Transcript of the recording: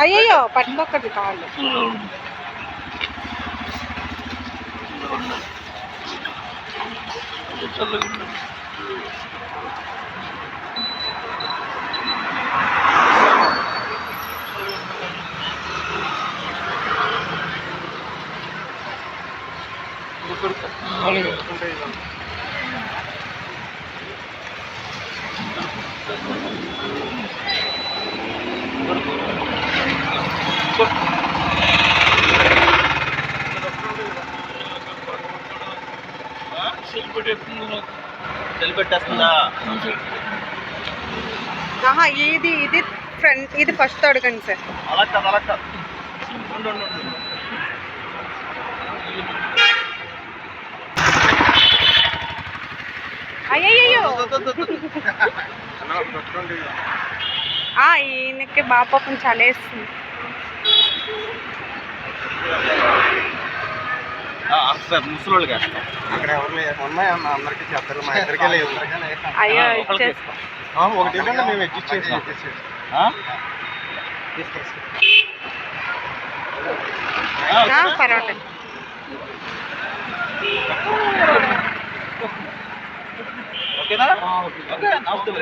అయ్యయ్యో పట్టుకోకండి కాళ్ళు. పెట్టేస్తుందా ఆహా ఇది ఇది ఫ్రంట్ ఇది ఫస్ట్ అడగండి సార్. అలా కాదు అలా కాదు ఉండు, ఉండు, ఉండు. అయ్యయ్యో. దు, దు, దు, దు. ఆ ఈయనకి బాగా పాపం చలేస్తుంది సార్ ముసలోళ్ళుగా అక్కడ ఎవరు ఉన్నాయన్న అందరికి చెప్తారు మా ఇద్దరికే లేవు. అయ్యో ఒకటి మేము అడ్జస్ట్ చేసాం? పర్వాలేదు. ఓకేనా? ఓకే. నమస్తే